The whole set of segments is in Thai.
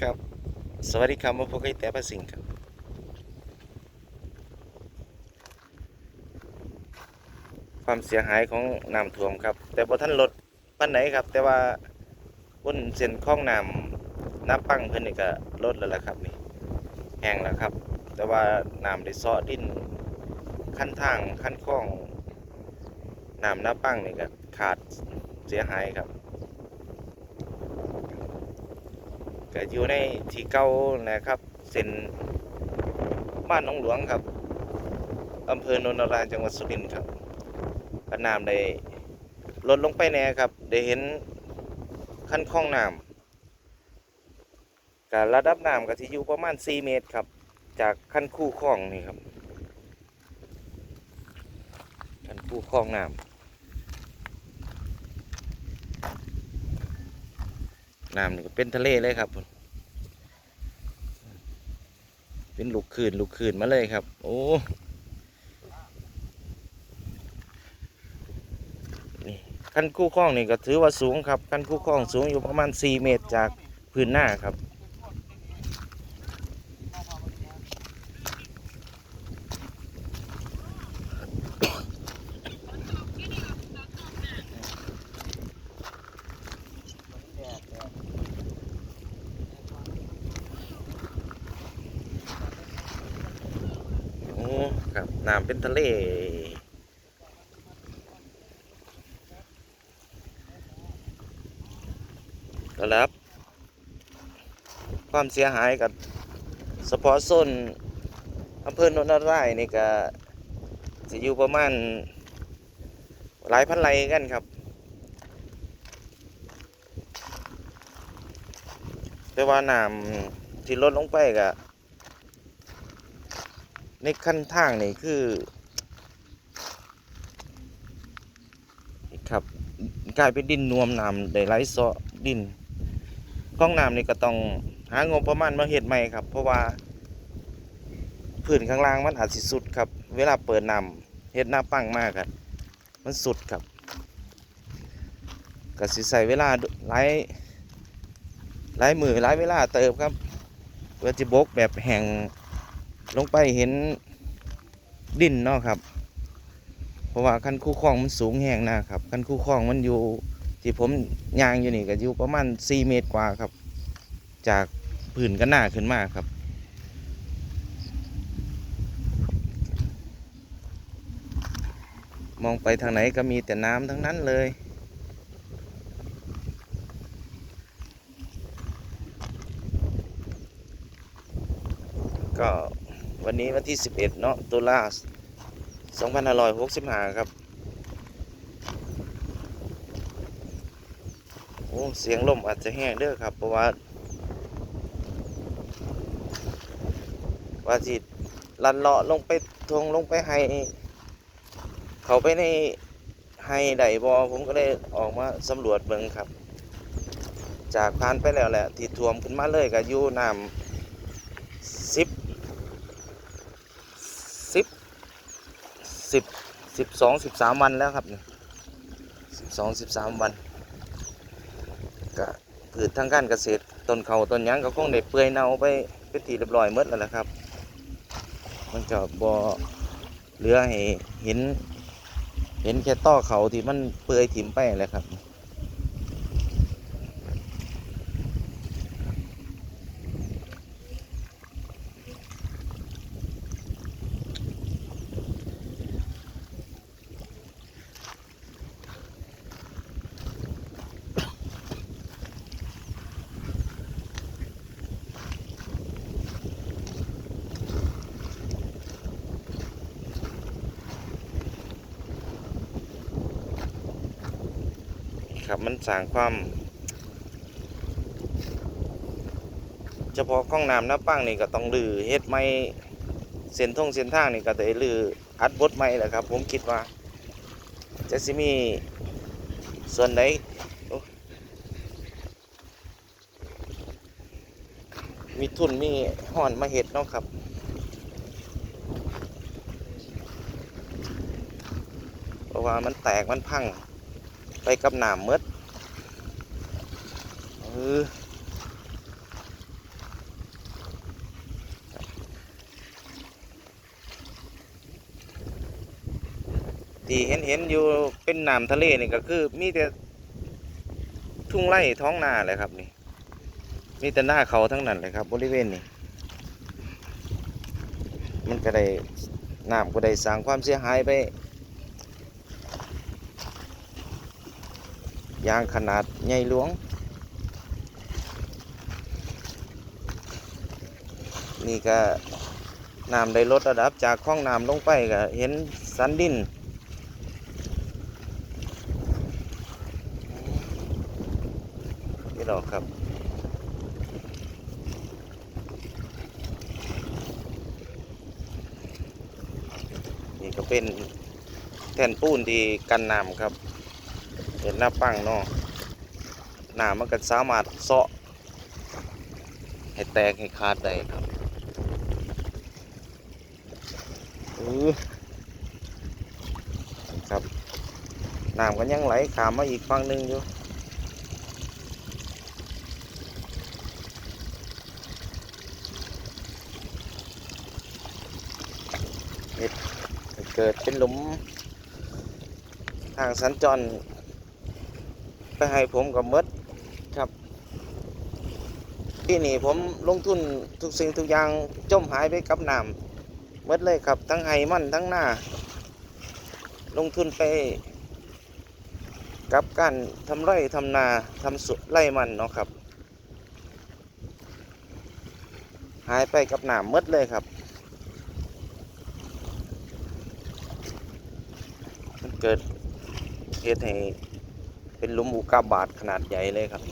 ครับ สวัสดีครับมาพบกับแต่ประสิงครับความเสียหายของน้ำท่วมครับ แต่บ่ท่านลดปานไหนครับ แต่ว่าบนเส้นคลองน้ำน้ำปังเพิ่นนี่ก็ลดแล้วล่ะครับนี่แห้งแล้วครับ แต่ว่าน้ำได้ซาะดินขั้นทางขั้นคลองน้ำน้ำปังนี่ก็ขาดเสียหายครับ ก็อยู่ในที่เก่านะครับ เส้นบ้านหนองหลวงครับอำเภอโนนนาราจังหวัดสุรินทร์ครับก็น้ำได้ลดลงไปแน่ครับ ได้เห็นขั้นคลองน้ำการระดับน้ำก็ที่อยู่ประมาณ 4 เมตรครับ จากขั้นคู่คลองนี่ครับขั้นคู่คลองน้ำ น้ำนี่ก็เป็นทะเลเลยครับ เป็นลูกคืนลูกคืนมาเลยครับ โอ้นี่ขั้นคู่คลองนี่ก็ถือว่าสูงครับขั้นคู่คลองสูงอยู่ประมาณ 4 เมตรจากพื้นหน้าครับ โอ้ครับ น้ำเป็นทะเลแล้วความเสียหายกับสปอร์ตโซนอำเภอโนนทารายนี่ก็จะอยู่ประมาณหลายพันไร่กันครับ แต่ว่าน้ำที่ลดลงไปก็ ในขั้นทางนี่คือครับกลายเป็นดินนวมน้ำได้ไหลเซาะดินกล้องน้ำนี่ก็ต้องหางบประมาณมาเห็ดใหม่ครับ เพราะว่าพื้นข้างล่างมันอาจสิสุดครับ เวลาเปิดน้ำเห็ดหน้าปังมากครับมันสุดครับก็สิใส่เวลาหลายหลายมือหลายเวลาเติบครับเพื่อจะบกแบบแห่ง ลงไปเห็นดินเนาะครับ เพราะว่าคันคู่คลองมันสูงแห้งนะครับคันคู่คลองมันอยู่ที่ผมยางอยู่นี่ก็อยู่ประมาณ 4 เมตรกว่าครับ จากผืนกันหน้าขึ้นมาครับ มองไปทางไหนก็มีแต่น้ำทั้งนั้นเลย ก็วั นี้วันที่ 11 เนาะตุลา2565 ครับ โอ้ เสียงลมอาจจะแห้งเด้อครับ เพราะว่า ว่าสิตลันเลาะลงไปทงลงไปให้ เขาไปในให้ไดบอผมก็เลยออกมาสำรวจเบิงครับ จากผ่านไปแล้วแหละ ที่ท่วมขึ้นมาเลยก็อยู่น้ำสิบ สิบสิบสองสิบสามวันแล้วครับเนี่ยสิบสองสิบสามวันก็พืชทางการเกษตรต้นเขาต้นยังก็คงได้เปื่อยเน่าไปเป็นที่เรียบร้อยหมดแล้วนะครับ มันจะบ่เหลือให้เห็น เห็นแค่ต้อเขาที่มันเปื่อยถิ่มไปเลยครับ ครับ มันสร้างความ เฉพาะข้องน้ำหน้าปังนี่ก็ต้องลือเฮ็ดไม่เส้นทงเส้นทางนี่ก็ได้ลืออัดบดไม่แหละครับ ผมคิดว่า จะสิมีส่วนไหนมีทุนมีห่อนมาเฮ็ดเนาะครับเพราะว่ามันแตกมันพัง ไปกับหนามมืดที่เห็นเห็นอยู่เป็นหนามทะเลนี่ก็คือมีแต่ทุ่งไร่ท้องนาเลยครับนี่ มีแต่หน้าเขาทั้งนั้นเลยครับ บริเวณนี้ มันก็ได้หนามก็ได้สร้างความเสียหายไป ยางขนาดใหญ่หลวง นี่ก็น้ำได้ลดระดับจากห้องน้ำลงไปก็เห็นสันดินนี่หรอกครับนี่ก็เป็นแท่นปูนที่กันน้ำครับ เห็นหน้าปังเนาะน้ำมันก็สามารถเซาะให้แตกให้ขาดได้ครับอือครับน้ำก็ยังไหลขามมาอีกฝั่งหนึ่งอยู่เกิดเป็นหลุมทางสัญจร ไปให้ผมกับมดครับ ที่นี่ผมลงทุนทุกสิ่งทุกอย่างจมหายไปกับน้ำมดเลยครับ ทั้งไห้มันทั้งหน้า ลงทุนไป กับการทำไร่ทำนาทำสุไร่มันเนาะครับ หายไปกับน้ำมดเลยครับเกิดเหตุให้ เป็นหลุมอุกาบาตขนาดใหญ่เลยครับ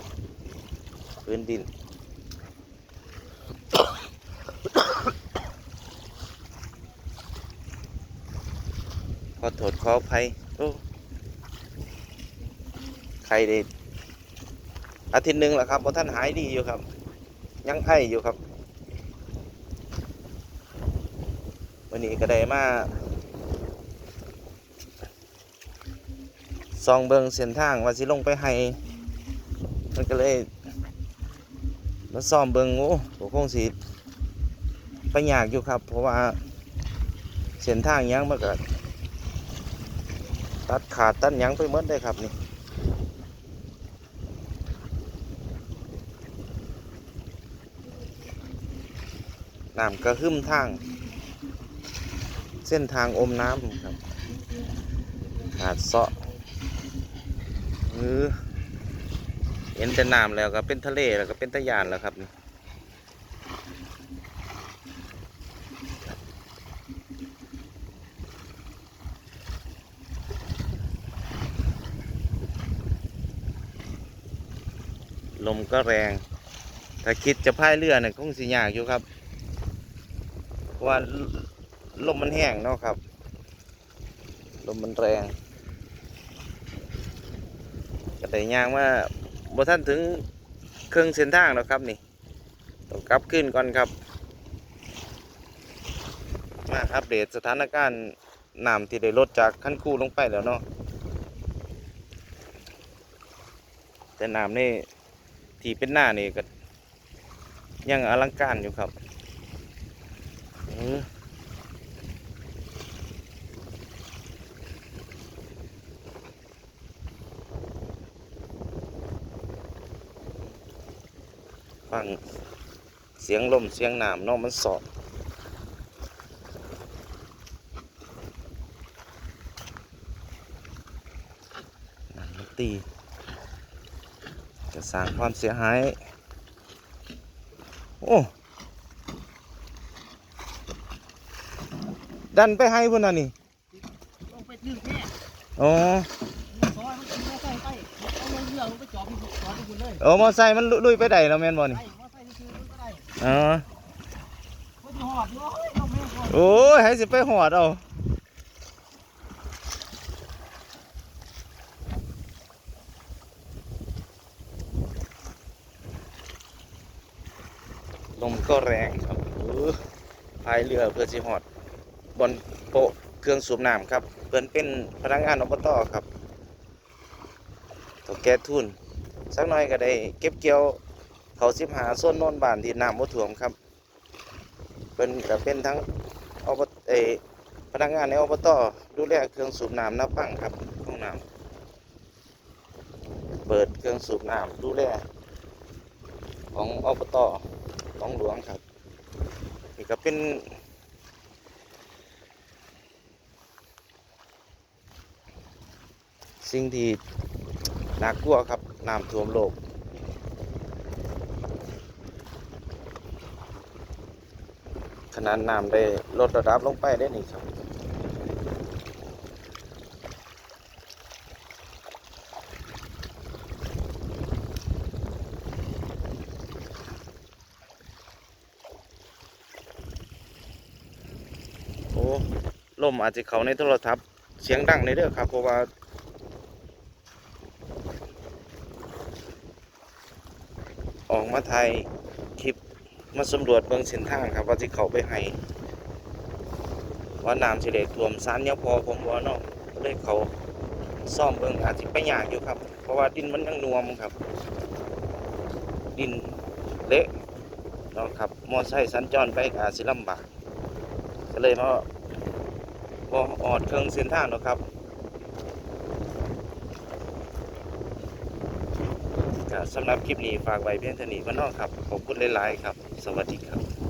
พื้นดิน ขอโทษขออภัยโอ้ใครได้อาทิตย์หนึ่งแหล้วครับเพราะท่านหายดีอยู่ครับ ยังไออยู่ครับ วันนี้ก็ได้มา ซองเบิงเส้นทางว่าสิลงไปให้มันก็เลยมาซ่อมเบิงโอ้โหคงสิไปยากอยู่ครับ เพราะว่าเส้นทางยังมันก็ตัดขาดตัดยังไปหมดเลยครับนี่น้ำกระหึ่มทาง เส้นทางอมน้ำครับ ขาดเซาะ เออเห็นแต่น้ำแล้วก็เป็นทะเลแล้วก็เป็นตะยานแล้วครับนี่ลมก็แรง ถ้าคิดจะพายเรือเนี่ยคงสิยากอยู่ครับ ว่าลมมันแห้งเนาะครับ ลมมันแรง ก็ได้ย่างว่าบ่ท่านถึงเครื่องเส้นทางแล้วครับนี่ต้องกลับขึ้นก่อนครับ มาอัปเดตสถานการณ์น้ำที่ได้ลดจากขั้นคู่ลงไปแล้วเนาะแต่น้ำนี่ที่เป็นหน้านี่ก็ยังอลังการอยู่ครับเออ ฟังเสียงลมเสียงน้ำเนาะมันสอบน้ำมันตีจะสร้างความเสียหาย โอ้ ดันไปให้พุ่นน่ะนี่ ลงไปถึงแค่อ๋อ รือลงไปจอดที่จอดที่คุณเลยโอ้มอไซค์มันลุลุยไปได้แล้วแม่นบ่ไปนี่มอไซค์ที่คือก็ได้อ๋อคนที่หอดอยู่เฮ้ยเราแม่งก่อนโอ้ยให้สิไปหอดเอาลมก็แรงครับเออพายเรือเพื่อสิหอดบนโปะเครื่องสูบน้ำครับ เพิ่นเป็นพนักงานอบตครับ ตัวแก้ทุนสักหน่อยก็ได้เก็บเกี่ยวเขาสิบหาส้นโน่นบานที่น้ำบ่ท่วมครับ เป็นก็เป็นทั้งอบเอพนักงานในอบตดูแลเครื่องสูบน้ำน้าปังครับห้องน้ำเปิดเครื่องสูบน้ำดูแลของอบตหนองหลวงครับนี่ก็เป็นสิ่งที่ น่ากลัวครับน้ำท่วมโลกขนาดน้ำได้ลดระดับลงไปได้นี่ครับโอ้ลมอาจจะเขาในโทรศัพท์เสียงดังในเด้อครับเพราะว่า ออกมาถ่ายคลิปมาสำรวจเบื้องเส้นทางครับ ว่าที่เขาไปให้ว่าน้ำสิเด็ท่วมสารยังพอผมว่าเนาะก็เลยเขาซ่อมเบื้องอาจจะไปยากอยู่ครับ เพราะว่าดินมันยังนวมครับ ดินเละเนาะครับมอไซค์สัญจรไปก็อาจสิลำบากก็เลยมาบอออดเครื่องเส้นทางเนาะครับ สำหรับคลิปนี้ฝากไว้เพียงเท่านี้ก็นอกครับ ขอบคุณหลาย ๆ ครับ สวัสดีครับ